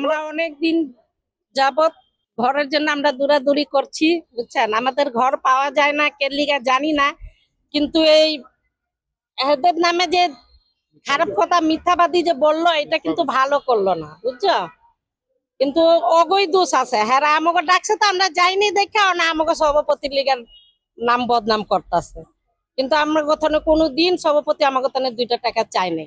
আমরা অনেক দিন যাবত ঘরের জন্য আমরা দৌড়াদৌড়ি করছি, বুঝছেন? আমাদের ঘর পাওয়া যায় না কেলিগা জানি না, কিন্তু এই এদের নামে যে খারাপ কথা, মিথ্যাবাদী যে বলল, এটা কিন্তু ভালো করল না, বুঝছ? কিন্তু অগৈ দোষ আছে। হ্যাঁ আমাকে ডাকছে তো আমরা যাইনি দেখে, না আমাকে সভাপতি লিগার নাম বদনাম করতেছে। কিন্তু আমরা কোথাও কোনো দিন সভাপতি আমাকে দুইটা টাকা চাইনি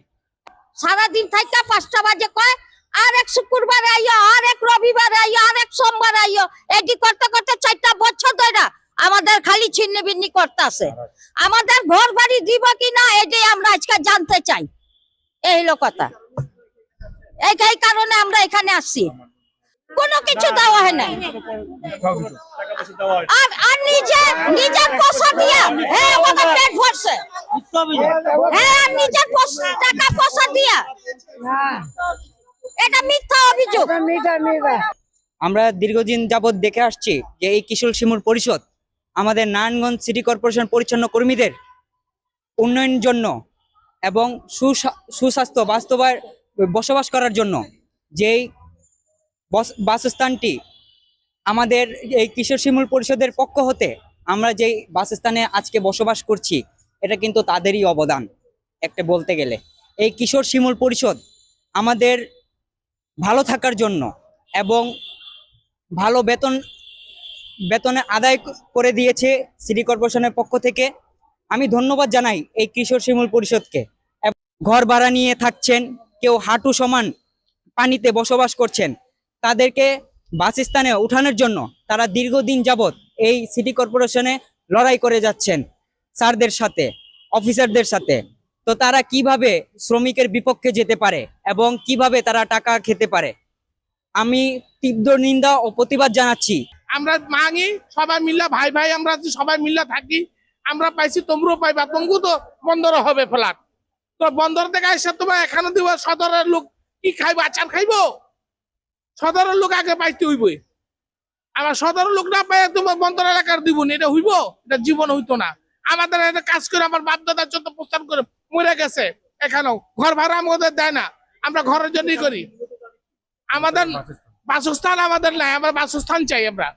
সারাদিন থাকা পাঁচটা বাজে কয়? আর এক শুক্রবার আইও, আর এক রবিবার আইও, আর এক সোমবার আইও। এটি করতে করতে চারটা বছর ধরে আমাদের খালি ছিন্নি বিন্নি করতেছে। আমাদের ঘর বাড়ি দিব কি না এটাই আমরা আজকে জানতে চাই। এই হলো কথা। এই কারণে আমরা এখানে আসছি। কোনো কিছু দেওয়া হয় নাই। আর আর নিজে, নিজের পয়সা দিয়া হ্যাঁ হ্যাঁ নিজের টাকা পয়সা দিয়া। মিথ্যা অভিযোগ। আমরা দীর্ঘদিন যাবৎ দেখে আসছি যে এই কিশোর শিমুর পরিষদ আমাদের নারায়ণগঞ্জ সিটি কর্পোরেশন পরিচ্ছন্ন কর্মীদের উন্নয়নের জন্য এবং সুসা- সুস্বাস্থ্য বাস্তবায় বসবাস করার জন্য যেই বাসস্থানটি আমাদের এই কিশোর শিমুল পরিষদের পক্ষ হতে আমরা যেই বাসস্থানে আজকে বসবাস করছি এটা কিন্তু তাদেরই অবদান একটা বলতে গেলে। এই কিশোর শিমুল পরিষদ আমাদের ভালো থাকার জন্য এবং ভালো বেতন, বেতনে আদায় করে দিয়েছে সিটি কর্পোরেশনের পক্ষ থেকে। আমি ধন্যবাদ জানাই এই কিশোর শিমুল পরিষদকে। ঘর ভাড়া নিয়ে থাকছেন, কেউ হাঁটু সমান পানিতে বসবাস করছেন। তাদেরকে বাসস্থানে উঠানোর জন্য তারা দীর্ঘদিন যাবৎ এই সিটি কর্পোরেশনে লড়াই করে যাচ্ছেন। স্যারদের সাথে, অফিসারদের সাথে তো তারা কীভাবে শ্রমিকের বিপক্ষে যেতে পারে এবং কীভাবে তারা টাকা খেতে পারে? আমি তীব্র নিন্দা ও প্রতিবাদ জানাচ্ছি। আমরা মাঙি সবাই মিল্লা ভাই ভাই আমরা সবাই মিল্লা থাকি। আমরা পাইছি, তোমরাও পাইবা, তমগু তো বন্দর হবে ফ্ল্যাট তো বন্দর থেকে এসে তোমার এখানে দিব, সদরের লোক কি খাইবো, আচার খাইবো? সদরের লোক আগে পাইতে হইবই। আমার সদরের লোক না পাই তোমার বন্দর এলাকার দিব না, এটা হইব? এটা জীবন হইতো না। আমাদের এটা কাজ করে আমার বাপ দাদার জন্য প্রস্তাব করে মরে গেছে। এখানেও। ঘর ভাড়া আমাদের দেয় না। আমরা ঘরের জন্যই করি। আমাদের বাসস্থান আমাদের নাই। আমরা বাসস্থান চাই আমরা।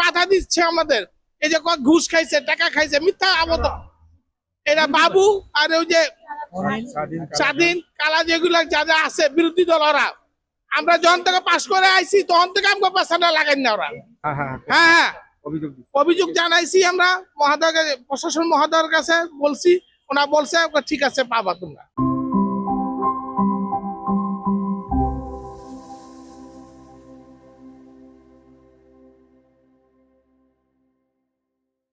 মাথা দিচ্ছে আমাদের। এই যে ঘুষ খাইছে টাকা খাইছে মিথ্যা আবদ্ধ। এরা বাবু আর ওই যে স্বাধীন কালা যেগুলো যারা আছে বিরোধী দল ওরা। আমরা যখন থেকে পাশ করে আইছি তখন থেকে আমাকে পেছনে লাগাই না ওরা। হ্যাঁ হ্যাঁ অভিযোগ জানাইছি আমরা। মহাদয় প্রশাসন মহাদয়ের কাছে বলছি ওনা বলছে ঠিক আছে পাবা তোমরা।